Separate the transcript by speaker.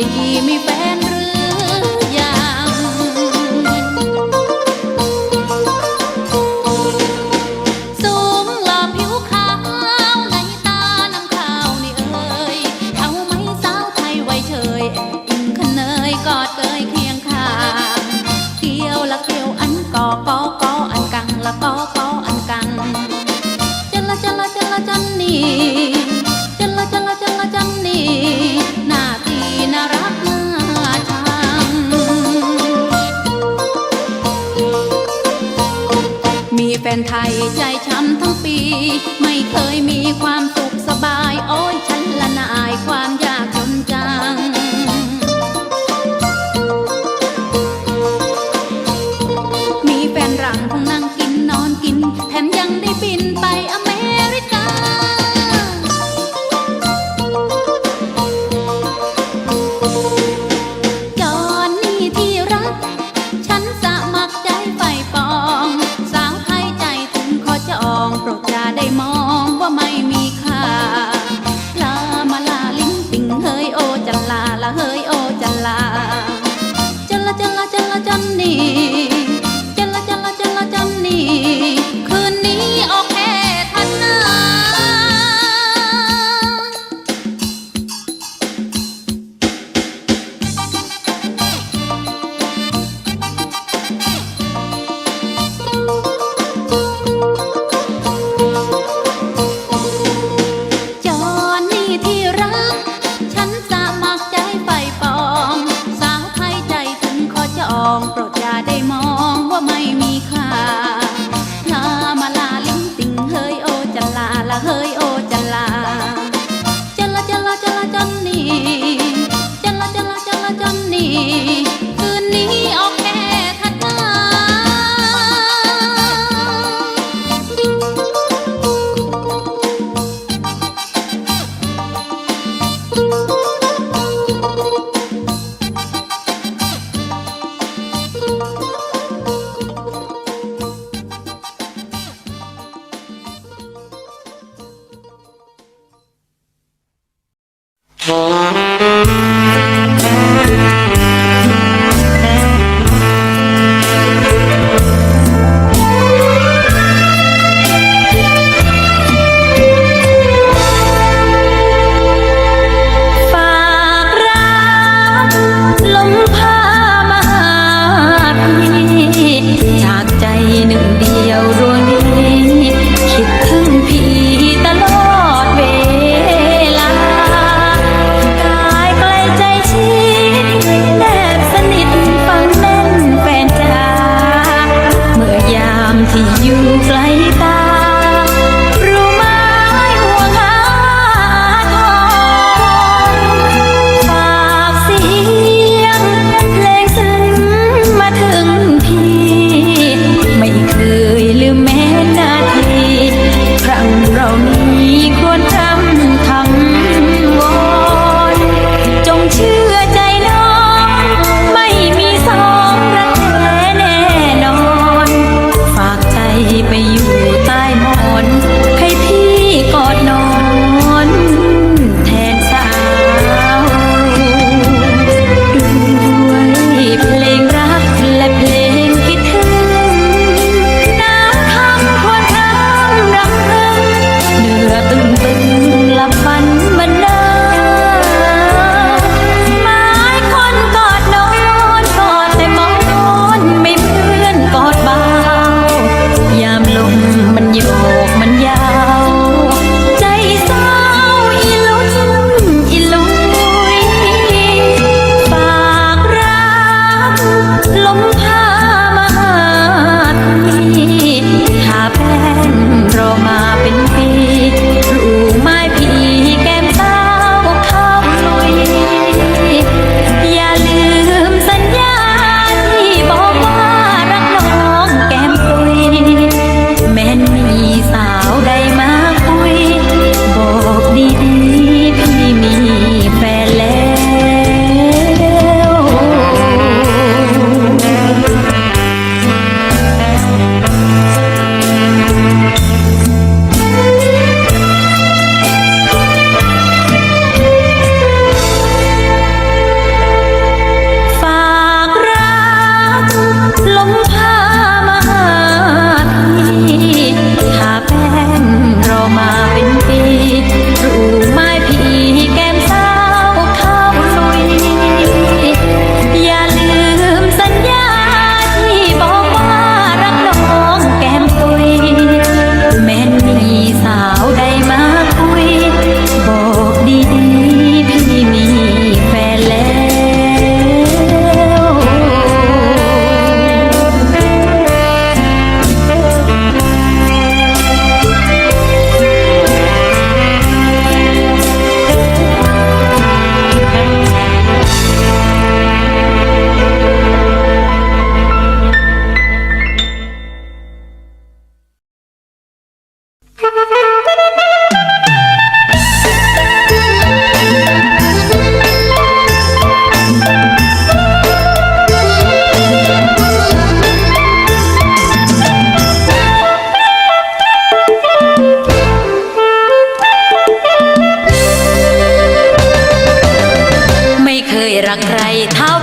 Speaker 1: ดีมีแฟนหรือยัง สูงหล่อผิวขาวในตาน้ำขาวนี่เอ่ยเอาไหมสาวไทยไวเฉยแอบอิงขเนยกอดเกยเคียงขางเที่ยวละเที่ยวอันก่อก่อีแฟนไทยใจช้ำทั้งปี ไม่เคยมีความสุขสบาย โอ้ยฉันละนายความยากจนจัง อยู่ไกลักใครเท่า